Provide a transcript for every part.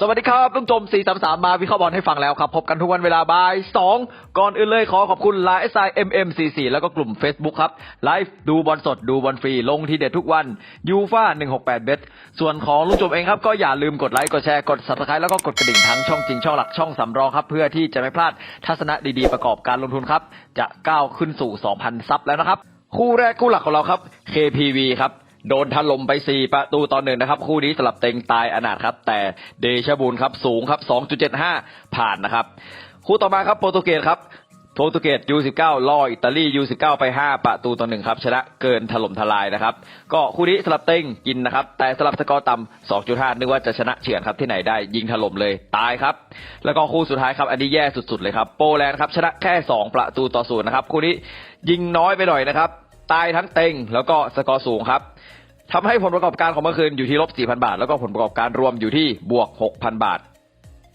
สวัสดีครับลุงจม 433 มาวิเคราะห์บอลให้ฟังแล้วครับ พบกันทุกวันเวลาบ่าย 2 ก่อนอื่นเลยขอขอบคุณ Line s i MM44 แล้วก็กลุ่ม Facebook ครับ ไลฟ์ดูบอลสดดูบอลฟรี ลงทีเด็ดทุกวันยูฟ่า168 เบสส่วนของลุงจมเองครับ ก็อย่าลืมกดไลค์กดแชร์กด subscribe แล้วก็กดกระดิ่งทั้งช่องจริงช่องหลักช่องสำรองครับ เพื่อที่จะไม่พลาดทัศนะดีๆประกอบการลงทุนครับจะก้าวขึ้นสู่ 2,000 ซับแล้วนะครับคู่แรกคู่หลักของเราครับ KPV ครับ โดนถล่มไป 4 ประตูต่อหนึ่งนะครับ คู่นี้สลับเต็งตายอนาถครับ แต่เดชบุญครับสูงครับ 2.75 ผ่านนะครับ คู่ต่อมาครับโปรตุเกสครับโปรตุเกส U19 ล่ออิตาลี U19 ไป5ประตูต่อหนึ่งครับ ชนะเกินถล่มทลายนะครับ ก็คู่นี้สลับเต็งกินนะครับ แต่สลับสกอร์ต่ำ2.5นึกว่าจะชนะเฉือนครับที่ไหนได้ยิงถล่มเลยตายครับ แล้วก็คู่สุดท้ายครับ อันนี้แย่สุดๆเลยครับ โปแลนด์ครับชนะแค่2ประตูต่อศูนย์นะครับ คู่นี้ยิงน้อยไปหน่อยนะครับ ตายทั้งเต็งแล้วก็สกอร์สูงครับ ทำให้ผลประกอบการของเมื่อคืนอยู่ที่ลบ 4,000 บาท แล้วก็ผลประกอบการรวมอยู่ที่บวก 6,000 บาท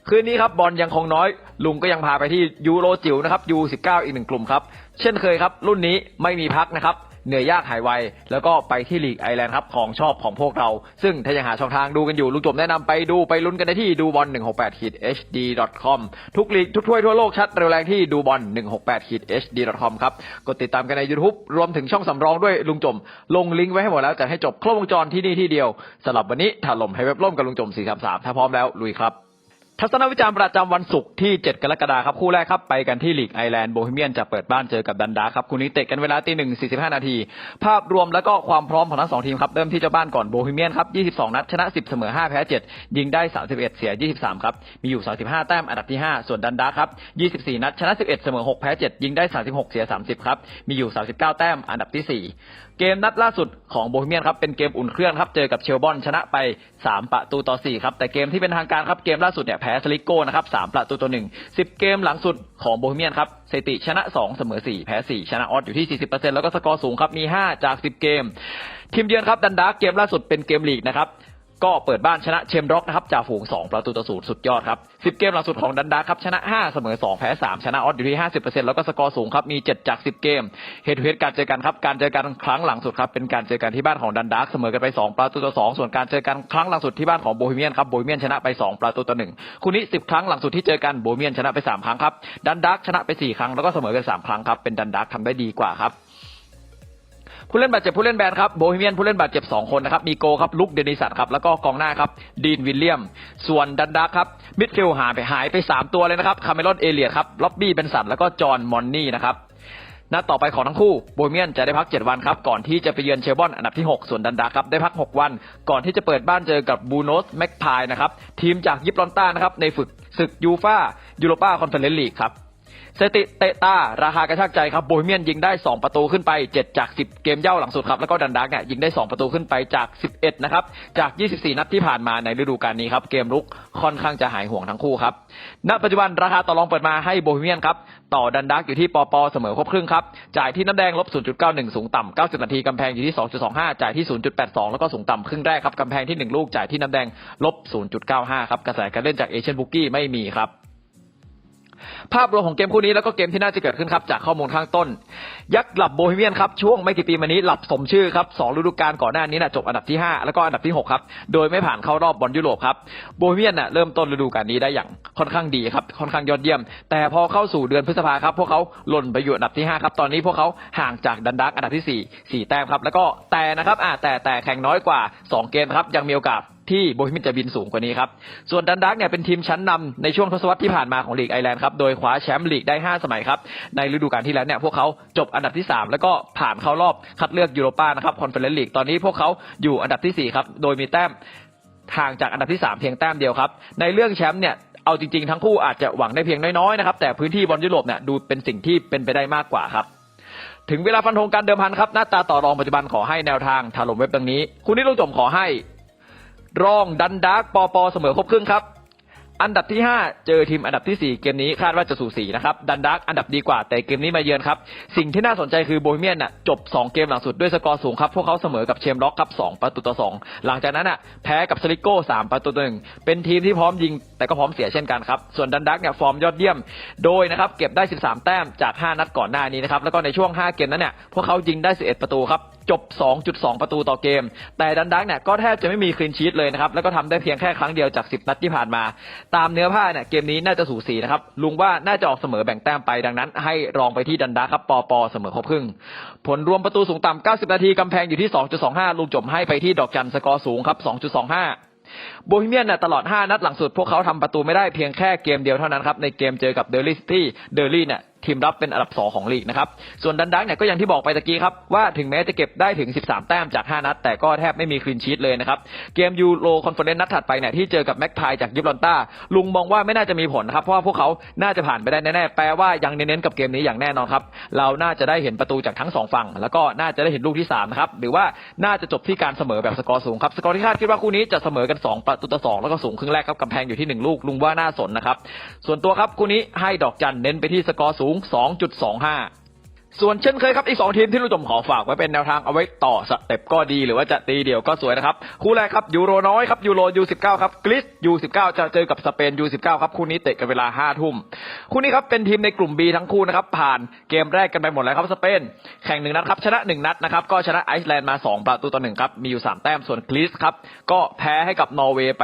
คืนนี้ครับบอลยังคงน้อย ลุงก็ยังพาไปที่ยูโรจิ๋วนะครับยู19 อีกหนึ่งกลุ่มครับ เช่นเคยครับ รุ่นนี้ไม่มีพักนะครับ เหนื่อยยากหายไว แล้วก็ไปที่ลีกไอแลนด์ครับของชอบของพวกเรา ซึ่งถ้ายังหาช่องทางดูกันอยู่ลุงจบแนะนำไปดูไปลุ้นกันได้ที่ดูบอล168 hd com ทุกลีกทุกถ้วยทั่วโลกชัดเร็วแรงที่ดูบอล168 hd com ครับกดติดตามกันใน YouTube รวมถึงช่องสำรองด้วยลุงจม ลงลิงก์ไว้ให้หมดแล้วจะให้จบครบวงจรที่นี่ที่เดียวสำหรับวันนี้ถล่มให้เว็บล่มกับลุงจม433ถ้าพร้อมแล้วลุยครับ ทัศนวิจารณ์ประจำวันศุกร์ที่ 7 กรกฎาคมครับ คู่แรกครับ ไปกันที่ลีกไอแลนด์โบฮีเมียนจะเปิดบ้านเจอกับดันดาครับคู่นี้เตะกันเวลาตีหนึ่งสี่สิบห้านาที ภาพรวมแล้วก็ความพร้อมของทั้งสองทีมครับ เริ่มที่เจ้าบ้านก่อนโบฮีเมียนครับ22นัด ชนะ10เสมอ5แพ้7ยิงได้31เอ็ดเสีย23ครับมีอยู่35แต้มอันดับที่5ส่วนดันดาครับ24นัดชนะ11เสมอ6แพ้7ยิงได้36เสีย30ครับมีอยู่39แต้มอันดับที่4เกมนัดล่าสุดของโบฮีเมียนครับเป็นเกมอุ่นเครื่องครับเจอกับเชลบอนชนะไป3ประตูต่อ4ครับแต่เกมที่เป็นทางการครับเกมล่าสุดเนี่ยแพ้สลิโก้นะครับสามประตูต่อ1 10เกมหลังสุดของโบฮีเมียนครับสถิติชนะสองเสมอสี่แพ้สี่ชนะออสอยู่ที่สี่สิบเปอร์เซ็นต์แล้วก็สกอร์สูงครับมีห้าจากสิบเกมทีมเยือนครับดันดาร์กเกมล่าสุดเป็นเกมลีกนะครับ ก็เปิดบ้านชนะเชมร็อกนะครับจ่าฝูง 2 ประตูต่อศูนย์สุดยอดครับ 10 เกมหลังสุดของดันดาร์ครับชนะ 5 เสมอ 2 แพ้ 3 ชนะออสอยู่ที่ 50%แล้วก็สกอร์สูงครับ มี 7 จาก 10 เกม เหตุเหตุการเจอกันครับ การเจอกันครั้งหลังสุดครับ เป็นการเจอกันที่บ้านของดันดาร์เสมอกันไป 2 ประตูต่อ 2 ส่วนการเจอกันครั้งหลังสุดที่บ้านของโบฮีเมียนครับโบฮีเมียนชนะไป 2 ประตูต่อ 1 คู่นี้ 10 ครั้งหลังสุดที่เจอกันโบฮีเมียนชนะไป 3 ครั้งครับดันดาร์ชนะไป 4 ครั้งแล้วก็เสมอกัน 3 ครั้งครับเป็นดันดาร์กทำได้ดีกว่าครับ ผู้เล่นบาดเจ็บผู้เล่นแบนครับโบฮีเมียนผู้เล่นบาดเจ็บ 2 คนนะครับมีโกครับลุกเดนิสันครับแล้วก็กองหน้าครับดีนวิลเลียม ส่วนดันดักครับมิดฟิลหายไปหายไป 3 ตัวเลยนะครับคาเมรอนเอเลียครับล็อบบี้เบนสันแล้วก็จอห์นมอนนี่นะครับนัดต่อไปของทั้งคู่โบฮีเมียนจะได้พัก 7 วันครับ ก่อนที่จะไปเยือนเชลบอนอันดับที่ 6 ส่วนดันดาครับ ได้พัก 6 วัน ก่อนที่จะเปิดบ้านเจอกับบูโนสแม็กพายนะครับ ทีมจากยิปรอนต้านะครับ ในฝึกศึกยูฟายูโรปาคอนเฟอเรนซ์ลีกครับ สติเตตาราคากระชากใจครับโบฮีเมียนยิงได้ 2 ประตูขึ้นไป 7 จาก 10 เกมเย่าหลังสุดครับ แล้วก็ดันดักเนี่ยยิงได้ 2 ประตูขึ้นไปจาก 11 นะครับ จาก 24 นัดที่ผ่านมาในฤดูกาลนี้ครับ เกมรุกค่อนข้างจะหายห่วงทั้งคู่ครับ ณ ปัจจุบันราคาต่อรองเปิดมาให้โบฮีเมียนครับ ต่อดันดักอยู่ที่ปอปอเสมอครบครึ่งครับ จ่ายที่น้ำแดงลบ 0.91 สูงต่ำ90 นาทีกำแพงอยู่ที่ 2.25 จ่ายที่ 0.82 แล้วก็สูงต่ำครึ่งแรกครับกำแพงที่ 1 ลูกจ่ายที่น้ำแดงลบ 0.95 ครับกระแสการเล่นจากเอเชียนบุกกี้ไม่มีครับ ภาพรวมของเกมคู่นี้แล้วก็เกมที่น่าจะเกิดขึ้นครับจากข้อมูลข้างต้น ยักษ์หลับโบฮีเมียนครับช่วงไม่กี่ปีมานี้หลับสมชื่อครับสองฤดูกาลก่อนหน้านี้นะจบอันดับที่ 5 แล้วก็อันดับที่ 6 ครับ โดยไม่ผ่านเข้ารอบบอลยุโรปครับโบฮีเมียนน่ะเริ่มต้นฤดูกาลนี้ได้อย่างค่อนข้างดีครับค่อนข้างยอดเยี่ยม แต่พอเข้าสู่เดือนพฤษภาครับพวกเขาหล่นไปอยู่อันดับที่5ครับตอนนี้พวกเขาห่างจากดันดักอันดับที่ 4 4 แต้มครับแล้วก็แต่นะครับอ่าแต่แต่แข่งน้อยกว่า 2 เกมครับยังมีโอกาส ที่โบฮีเมียนจะบินสูงกว่านี้ครับ ส่วนดันดักเนี่ยเป็นทีมชั้นนำในช่วงทศวรรษที่ผ่านมาของลีกไอร์แลนด์ครับ โดยคว้าแชมป์ลีกได้ 5 สมัยครับ ในฤดูกาลที่แล้วเนี่ยพวกเขาจบอันดับที่ 3 แล้วก็ผ่านเข้ารอบคัดเลือกยูโรปานะครับคอนเฟอเรนซ์ลีกตอนนี้พวกเขาอยู่อันดับที่4ครับโดยมีแต้มห่างจากอันดับที่ 3 เพียงแต้มเดียวครับ ในเรื่องแชมป์เนี่ยเอาจริงๆ ทั้งคู่อาจจะหวังได้เพียงน้อยๆนะครับแต่พื้นที่บอลยุโรปเนี่ยดูเป็นสิ่งที่เป็นไปได้มากกว่าครับถึงเวลาฟันธงการเดิมพันครับหน้าตาต่อรองปัจจุบันขอให้แนวทางถล่มเว็บดังนี้ คุณนิรุจมขอให้ รองดันดาร์กปอปอเสมอครบครึ่งครับ อันดับที่ 5 เจอทีมอันดับทีสี่4 เกมนี้คาดว่าจะสูสีนะครับดันดักอันดับดีกว่าแต่เกมนี้มาเยือนครับ สิ่งที่น่าสนใจคือโบฮีเมียนน่ะจบ 2 เกมหลังสุดด้วยสกอร์สูงครับ พวกเขาเสมอกับเชมล็อกครับ 2 ประตูต่อ 2 หลังจากนั้นน่ะแพ้กับสลิโก้ 3 ประตูต่อหนึ่งเป็นทีมที่พร้อมยิง แต่ก็พร้อมเสียเช่นกันครับส่วนดันดักเนี่ยฟอร์มยอดเยี่ยม โดยนะครับเก็บได้ 13 แต้มจาก 5 นัดก่อนหน้านี้นะครับแล้วก็ในช่วง 5 เกมนั้นเนี่ยพวกเขายิงได้ 11 ประตูครับจบ 2.2 ประตูต่อเกม แต่ดันดักเนี่ยก็แทบจะไม่มีคลีนชีตเลยนะครับ แล้วก็ทำได้เพียงแค่ครั้งเดียวจาก 10 นัดที่ผ่านมา ตามเนื้อผ้าเนี่ยเกมนี้น่าจะสูสีนะครับ ลุงว่าน่าจะออกเสมอแบ่งแต้มไปดังนั้น ให้รองไปที่ดันดักครับปอปอเสมอครบครึ่ง ผลรวมประตูสูงต่ำ 90 นาทีกำแพงอยู่ที่ 2.25 ลุงจบให้ไปที่ดอกจันสกอร์สูงครับ 2.25โบฮีเมียนน่ะตลอด 5 นัดหลังสุด พวกเขาทำประตูไม่ได้เพียงแค่เกมเดียวเท่านั้นครับ ในเกมเจอกับเดลี่ซิตี้เดลี่เนี่ย ทีมรับเป็นอันดับ 2 ของลีกนะครับ ส่วนดันดักเนี่ยก็อย่างที่บอกไปตะกี้ครับว่าถึงแม้จะเก็บได้ถึง 13 แต้มจาก 5 นัด แต่ก็แทบไม่มีคลีนชีตเลยนะครับ เกมยูโรคอนเฟอเรนซ์นัดถัดไปเนี่ยที่เจอกับแม็กพายจากยิบลอนต้าลุงมองว่าไม่น่าจะมีผลครับเพราะว่าพวกเขาน่าจะผ่านไปได้แน่ๆแปลว่ายังเน้นๆกับเกมนี้อย่างแน่นอนครับเราน่าจะได้เห็นประตูจากทั้งสองฝั่ง แล้วก็น่าจะได้เห็นลูกที่สามนะครับหรือว่าน่าจะจบที่การเสมอแบบสกอร์สูงครับสกอร์ที่คาดคิดว่าคู่นี้จะเสมอกัน 2 ประตูต่อสองแล้วก็สูงครึ่งแรกครับกำแพงอยู่ที่ 1 ลูกลุงว่าน่าสนนะครับส่วนตัวครับคู่นี้ให้ดอกจันเน้นไปที่สกอร์สูงง 2.25 ส่วนเช่นเคยครับอีก 2 ทีมที่ลุงจมขอฝากไว้เป็นแนวทางเอาไว้ต่อสเต็ปก็ดี หรือว่าจะตีเดี่ยวก็สวยนะครับ คู่แรกครับยูโรน้อยครับยูโรยูสิบเก้าครับกริสยูสิบเก้าจะเจอกับสเปนยูสิบเก้าครับคู่นี้เตะกันเวลาห้าทุ่มคู่นี้ครับเป็นทีมในกลุ่ม B ทั้งคู่นะครับผ่านเกมแรกกันไปหมดแล้วครับสเปนแข่งหนึ่งนัดครับชนะหนึ่งนัดนะครับก็ชนะไอซ์แลนด์มาสองประตูต่อหนึ่งครับมีอยู่สามแต้มส่วนกริสครับก็แพ้ให้กับนอร์เวย์ไป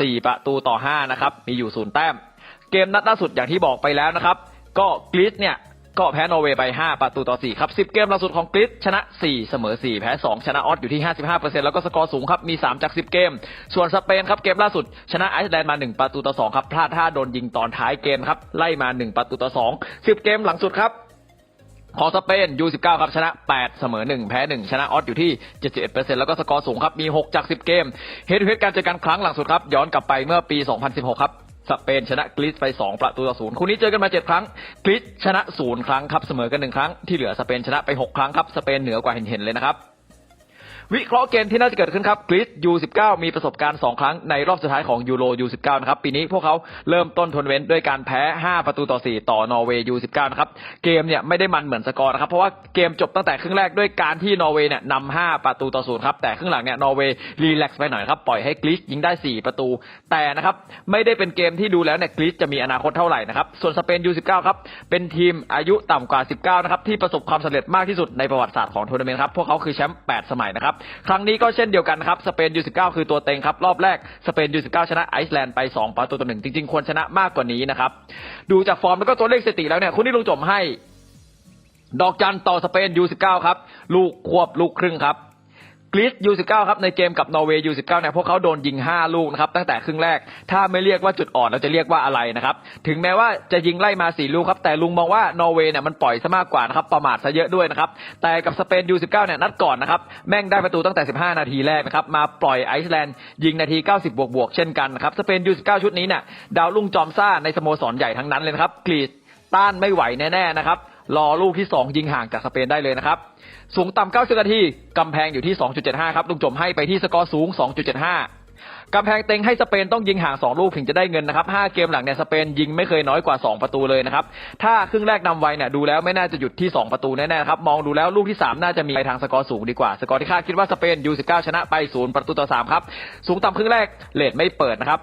สี่ประตูต่อห้านะครับมีอยู่ศูนย์แต้มเกมนัดล่าสุดอย่างที่บอกไปแล้วนะครับ ก็กรีซเนี่ยก็แพ้นอร์เวย์ไป 5 ประตูต่อ 4 ครับ 10 เกมล่าสุดของกรีซชนะ 4 เสมอ 4 แพ้ 2 ชนะออสอยู่ที่ 55%แล้วก็สกอร์สูงครับ มี 3 จาก 10 เกม ส่วนสเปนครับ เกมล่าสุด ชนะไอซ์แลนด์มา 1 ประตูต่อ 2 ครับ พลาดท่าโดนยิงตอนท้ายเกมครับ ไล่มา 1 ประตูต่อ 2 10 เกมหลังสุดครับของสเปน U19 ครับชนะ 8 เสมอ 1 แพ้ 1 ชนะออสอยู่ที่ 71%แล้วก็สกอร์สูงครับ มี 6 จาก 10 เกมเฮดทูเฮดการเจอกันครั้งหลังสุดครับ ย้อนกลับไปเมื่อปี 2016 ครับ สเปนชนะกรีซไป 2 ประตูต่อศูนย์คู่นี้เจอกันมา 7 ครั้งกรีซชนะ 0 ครั้งครับเสมอกัน 1 ครั้งที่เหลือสเปนชนะไป 6 ครั้งครับสเปนเหนือกว่าเห็นๆเลยนะครับ วิเคราะห์เกมที่น่าจะเกิดขึ้นครับกรีซ U19 มีประสบการณ์ 2 ครั้งในรอบสุดท้ายของยูโร U19 นะครับปีนี้พวกเขาเริ่มต้นทัวร์เว้นด้วยการแพ้ 5 ประตูต่อ 4 ต่อนอร์เวย์ U19 นะครับเกมเนี่ยไม่ได้มันเหมือนสกอร์นะครับเพราะว่าเกมจบตั้งแต่ครึ่งแรกด้วยการที่นอร์เวย์เนี่ยนำ5ประตูต่อศูนย์ครับแต่ครึ่งหลังเนี่ยนอร์เวย์รีแลกซ์ไปหน่อยครับปล่อยให้กรีซยิงได้ 4 ประตู แต่นะครับไม่ได้เป็นเกมที่ดูแล้วเนี่ยกรีซจะมีอนาคตเท่าไหร่นะครับส่วนสเปน U19 ครับเป็นทีมอายุต่ำกว่า 19นะครับที่ประสบความสำเร็จมากที่สุดในประวัติศาสตร์ของทัวร์นาเมนต์ครับพวกเขาคือแชมป์8สมัยนะครับครั้งนี้ก็เช่นเดียวกันครับสเปนยู19คือตัวเต็งครับรอบแรกสเปนยู19ชนะไอซ์แลนด์ไป 2 ประตูต่อหนึ่งจริงๆ ควรชนะมากกว่านี้นะครับ ดูจากฟอร์มแล้วก็ตัวเลขสถิติแล้วเนี่ยคุณที่ลุงจมให้ ดอกจันต่อสเปนยู19ครับลูกควบลูกครึ่งครับ กรีซ U19 ครับในเกมกับนอร์เวย์ U19 เนี่ยพวกเขาโดนยิง 5 ลูกนะครับตั้งแต่ครึ่งแรกถ้าไม่เรียกว่าจุดอ่อนเราจะเรียกว่าอะไรนะครับถึงแม้ว่าจะยิงไล่มา 4 ลูกครับแต่ลุงมองว่านอร์เวย์เนี่ยมันปล่อยซะมากกว่านะครับประมาทซะเยอะด้วยนะครับแต่กับสเปน U19 เนี่ยนัดก่อนนะครับแม่งได้ประตูตั้งแต่ 15 นาทีแรกนะครับมาปล่อยไอซ์แลนด์ยิงนาที 90 บวกบวกเช่นกันนะครับสเปน U19 ชุดนี้เนี่ยดาวรุ่งจอมซ่าในสโมสรใหญ่ทั้งนั้นเลยครับกรีซต้านไม่ไหวแน่ๆนะครับ รอลูกที่ 2 ยิงห่างจากสเปนได้เลยนะครับ สูงต่ำ90นาทีกำแพงอยู่ที่ 2.75 ครับลุงจมให้ไปที่สกอร์สูง 2.75 กำแพงเต็งให้สเปนต้องยิงห่าง 2 ลูกถึงจะได้เงินนะครับ 5 เกมหลังเนี่ยสเปนยิงไม่เคยน้อยกว่า 2 ประตูเลยนะครับ ถ้าครึ่งแรกนำไวเนี่ยดูแล้วไม่น่าจะหยุดที่ 2 ประตูแน่ๆครับ มองดูแล้วลูกที่ 3 น่าจะมีไปทางสกอร์สูงดีกว่า สกอร์ที่คาดคิดว่าสเปน U19 ชนะไป 0 ประตูต่อ 3 ครับ สูงต่ำครึ่งแรกเลทไม่เปิดนะครับ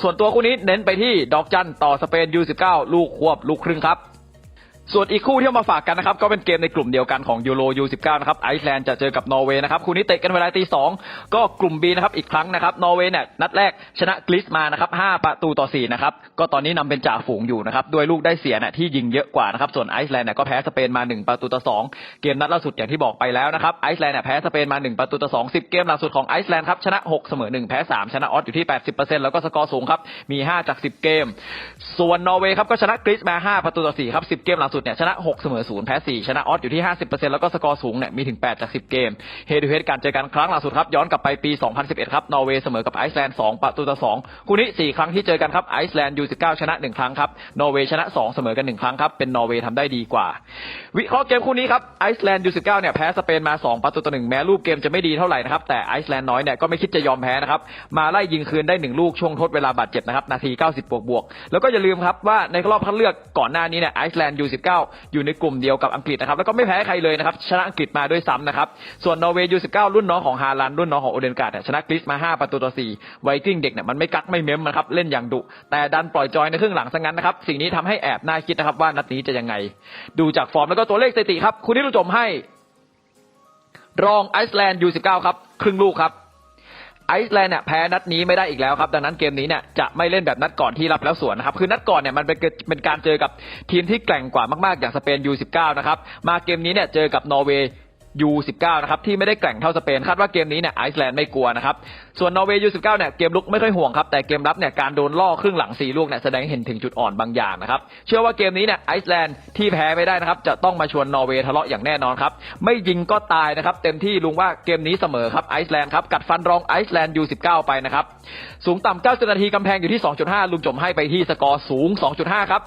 ส่วนตัวคู่นี้เน้นไปที่ดอกจันต่อสเปน U19 ลูกควบลูกครึ่งครับ ส่วนอีกคู่ที่เอามาฝากกันนะครับ ก็เป็นเกมในกลุ่มเดียวกันของยูโร U19 นะครับไอซ์แลนด์จะเจอกับนอร์เวย์นะครับคู่นี้เตะกันเวลาตีสองก็กลุ่ม B นะครับอีกครั้งนะครับนอร์เวย์เนี่ยนัดแรกชนะกรีซมานะครับ5ประตูต่อ4นะครับก็ตอนนี้นำเป็นจ่าฝูงอยู่นะครับด้วยลูกได้เสียเนี่ยที่ยิงเยอะกว่านะครับส่วนไอซ์แลนด์เนี่ยก็แพ้สเปนมา1ประตูต่อ2เกมนัดล่าสุดอย่างที่บอกไปแล้วนะครับไอซ์แลนด์เนี่ยแพ้สเปนมา1ประตูต่อ2 10 เกมลังสุดของไอซ์แลนด์ครับชนะ6เสมอ1แพ้3ชนะออสอยู่ที่ 80%แล้วก็สกอร์สูงครับมี 5 จาก 10 เกม ส่วนนอร์เวย์ครับก็ชนะกรีซมา5ประตูต่อ4ครับ10 เกมลังสุดดเนี่ยชนะ 6 เสมอ 0 แพ้ 4 ชนะออสอยู่ที่ 50%แล้วก็สกอร์สูงเนี่ยมีถึง 8 จาก 10 เกม เฮดูเฮดการเจอกันครั้งล่าสุดครับ ย้อนกลับไปปี 2011 ครับ นอร์เวย์เสมอกับไอซ์แลนด์ 2 ประตูต่อ 2 คู่นี้ 4 ครั้งที่เจอกันครับ ไอซ์แลนด์ยู19ชนะ 1 ครั้งครับ นอร์เวย์ชนะ 2 เสมอกัน 1 ครั้งครับ เป็นนอร์เวย์ทำได้ดีกว่า วิเคราะห์เกมคู่นี้ครับ ไอซ์แลนด์ยู19เนี่ยแพ้สเปนมา 2 ประตูต่อ 1 แม้รูปเกมจะไม่ดีเท่าไหร่นะครับ แต่ไอซ์แลนด์น้อยเนี่ยก็ไม่คิดจะยอมแพ้นะครับ มาไล่ยิงคืนได้ 1 ลูกช่วงทดเวลาบาดเจ็บนะครับ นาที 90 บวกบแล้วก็อย่าลืมครับว่าในรอบคัดเลือกก่อนหน้านี้เนี่ยไอซ์แลนด์ U19 19 อยู่ในกลุ่มเดียวกับอังกฤษนะครับแล้วก็ไม่แพ้ใครเลยนะครับชนะอังกฤษมาด้วยซ้ำนะครับส่วนนอร์เวย์ U19 รุ่นน้องของฮาลันรุ่นน้องของโอเดนการ์ดชนะกรีซมา 5 ประตูต่อ4ไวกิ้งเด็กเนี่ยมันไม่กักไม่เม้มนะครับเล่นอย่างดุแต่ดันปล่อยจอยในครึ่งหลังซะงั้นนะครับสิ่งนี้ทำให้แอบน่าคิดนะครับว่านัดนี้จะยังไง ดูจากฟอร์มแล้วก็ตัวเลขสถิติครับคุณที่รู้จมให้ รองไอซ์แลนด์ U19 ครับครึ่งลูกครับ ไอซ์แลนด์เนี่ยแพ้นัดนี้ไม่ได้อีกแล้วครับ ดังนั้นเกมนี้เนี่ยจะไม่เล่นแบบนัดก่อนที่รับแล้วสวนนะครับ คือนัดก่อนเนี่ยมันเป็นเป็นการเจอกับทีมที่แกร่งกว่ามากๆอย่างสเปน U19 นะครับ มาเกมนี้เนี่ยเจอกับนอร์เวย์ U19 นะครับที่ไม่ได้แกร่งเท่าสเปนคาดว่าเกมนี้เนี่ยไอซ์แลนด์ไม่กลัวนะครับส่วนนอร์เวย์ U19 เก้าเนี่ยเกมลุกไม่ค่อยห่วงครับแต่เกมรับเนี่ยการโดนล่อครึ่งหลังสี่ลูกเนี่ยแสดงให้เห็นถึงจุดอ่อนบางอย่างนะครับเชื่อว่าเกมนี้เนี่ยไอซ์แลนด์ที่แพ้ไม่ได้นะครับจะต้องมาชวนนอร์เวย์ทะเลาะอย่างแน่นอนครับไม่ยิงก็ตายนะครับเต็มที่ลุงว่าเกมนี้เสมอครับไอซ์แลนด์ครับกัดฟันรองไอซ์แลนด์ U19 ไปนะครับสูงต่ำ90นาทีกำแพงอยู่ที่2.5ลุงจมให้ไปที่สกอร์สูง2.5ครับ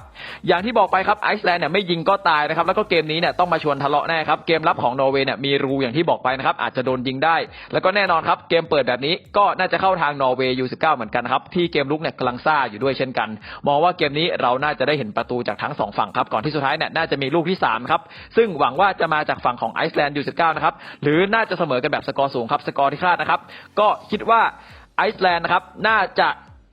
อย่างที่บอกไปครับไอซ์แลนด์เนี่ยไม่ยิงก็ตายนะครับแล้วก็เกมนี้เนี่ยต้องมาชวนทะเลาะแน่ครับเกมรับของนอร์เวย์เนี่ยมีรูอย่างที่บอกไปนะครับอาจจะโดนยิงได้ แล้วก็แน่นอนครับเกมเปิดแบบนี้ก็็น่าจะเข้าทางนอร์เวย์ U19 เหมือนกันครับ ที่เกมลุกเนี่ยกำลังซ่าอยู่ด้วยเช่นกัน มองว่าเกมนี้เราน่าจะได้เห็นประตูจากทั้งสองฝั่งครับ ก่อนที่สุดท้ายเนี่ยน่าจะมีลูกที่สามครับ ซึ่งหวังว่าจะมาจากฝั่งของไอซ์แลนด์ U19 นะครับ หรือน่าจะเสมอกันแบบสกอร์สูงครับ สกอร์ที่คาดนะครับ ก็คิดว่าไอซ์แลนด์นะครับน่าจะ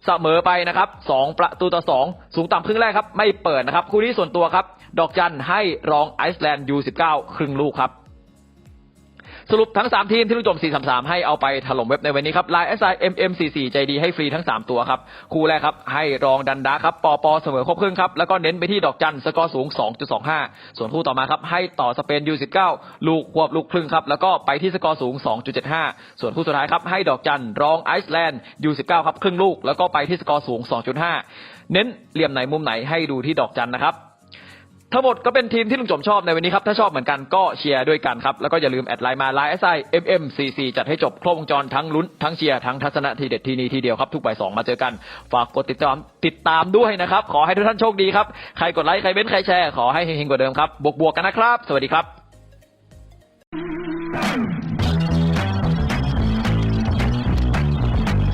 เสมอไปนะครับสองประตูต่อสองสูงต่ำครึ่งแรกครับ ไม่เปิดนะครับ คู่นี้ส่วนตัวครับ ดอกจันให้รองไอซ์แลนด์ U19 ครึ่งลูกครับ สรุปทั้ง 3 ทีมที่ลุงจม433 ให้เอาไปถล่มเว็บในวันนี้ครับ Line SI MM44 ใจดีให้ฟรีทั้ง 3 ตัวครับ คู่แรกครับ ให้รองดันดาครับปอปอเสมอครบครึ่งครับ แล้วก็เน้นไปที่ดอกจันสกอร์สูง 2.25 ส่วนคู่ต่อมาครับ ให้ต่อสเปน U19 ลูกควบลูกครึ่งครับ แล้วก็ไปที่สกอร์สูง 2.75 ส่วนคู่สุดท้ายครับ ให้ดอกจันรองไอซ์แลนด์ U19 ครับครึ่งลูก แล้วก็ไปที่สกอร์สูง 2.5 เน้นเหลี่ยมไหนมุมไหนให้ดูที่ดอกจันนะครับ ทั้งหมดก็เป็นทีมที่ลุงจมชอบในวันนี้ครับ ถ้าชอบเหมือนกันก็เชียร์ด้วยกันครับ แล้วก็อย่าลืมแอดไลน์มาไลน์ SI MMCC จัดให้จบครบวงจรทั้งลุ้น ทั้งเชียร์ ทั้งทัศนะทีเด็ดทีนี้ทีเดียวครับ ทุกบ่ายสองมาเจอกัน ฝากกดติดตามติดตามด้วยนะครับ ขอให้ทุกท่านโชคดีครับ ใครกดไลค์ ใครเบ้นใครแชร์ ขอให้เฮงๆกว่าเดิมครับบวกๆกันนะครับ สวัสดีครับ